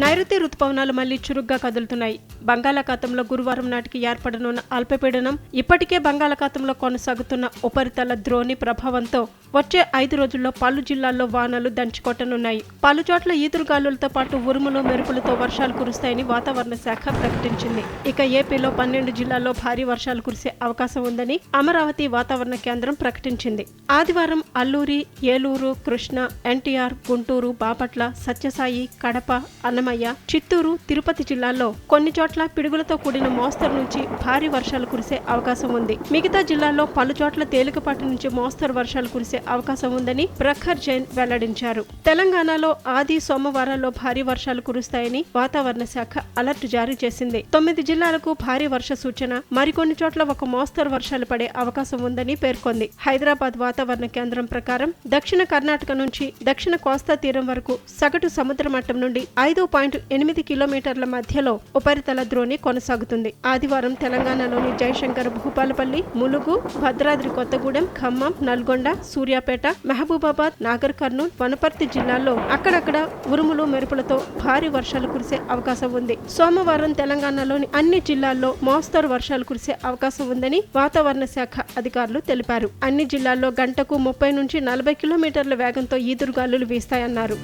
నైరుతి రుతుపవనాలు మళ్ళీ చురుగ్గా కదులుతున్నాయి. బంగాళాఖాతంలో గురువారం నాటికి ఏర్పడనున్న అల్పపీడనం ఇప్పటికే బంగాళాఖాతంలో కొనసాగుతున్న ఉపరితల ద్రోణి ప్రభావంతో వచ్చే ఐదు రోజుల్లో పలు జిల్లాల్లో వానలు దంచుకొట్టనున్నాయి పలు చోట్ల ఈదురుగాలులతో పాటు ఉరుములు మెరుపులతో వర్షాలు కురుస్తాయని వాతావరణ శాఖ ప్రకటించింది. ఇక ఏపీలో పన్నెండు జిల్లాల్లో భారీ వర్షాలు కురిసే అవకాశం ఉందని అమరావతి వాతావరణ కేంద్రం ప్రకటించింది. ఆదివారం అల్లూరి ఏలూరు కృష్ణ ఎన్టీఆర్ గుంటూరు బాపట్ల సత్యసాయి కడప అన్నమయ్య చిత్తూరు తిరుపతి జిల్లాల్లో కొన్ని చోట్ల పిడుగులతో కూడిన మోస్తరు నుంచి భారీ వర్షాలు కురిసే అవకాశం ఉంది. మిగతా జిల్లాల్లో పలు చోట్ల తేలికపాటి నుంచి మోస్తరు వర్షాలు కురిసే అవకాశం ఉందని ప్రఖర్ జైన్ వెల్లడించారు. తెలంగాణలో ఆది సోమవారాల్లో భారీ వర్షాలు కురుస్తాయని వాతావరణ శాఖ అలర్ట్ జారీ చేసింది. తొమ్మిది జిల్లాలకు భారీ వర్ష సూచన మరికొన్ని చోట్ల ఒక మోస్తరు వర్షాలు పడే అవకాశం ఉందని పేర్కొంది. హైదరాబాద్ వాతావరణ కేంద్రం ప్రకారం దక్షిణ కర్ణాటక నుంచి దక్షిణ కోస్తా తీరం వరకు సగటు సముద్ర మట్టం నుండి ఐదు పాయింట్ ఎనిమిది కిలోమీటర్ల మధ్యలో ఉపరితల ద్రోణి కొనసాగుతుంది. ఆదివారం తెలంగాణలోని జయశంకర్ భూపాలపల్లి ములుగు భద్రాద్రి కొత్తగూడెం ఖమ్మం నల్గొండ సూర్యాపేట మహబూబాబాద్ నాగర్ కర్నూల్ వనపర్తి జిల్లాల్లో అక్కడక్కడ ఉరుములు మెరుపులతో భారీ వర్షాలు కురిసే అవకాశం ఉంది. సోమవారం తెలంగాణలోని అన్ని జిల్లాల్లో మోస్తరు వర్షాలు కురిసే అవకాశం ఉందని వాతావరణ శాఖ అధికారులు తెలిపారు. అన్ని జిల్లాల్లో గంటకు ముప్పై నుంచి నలభై కిలోమీటర్ల వేగంతో ఈదురుగాలులు వీస్తాయన్నారు.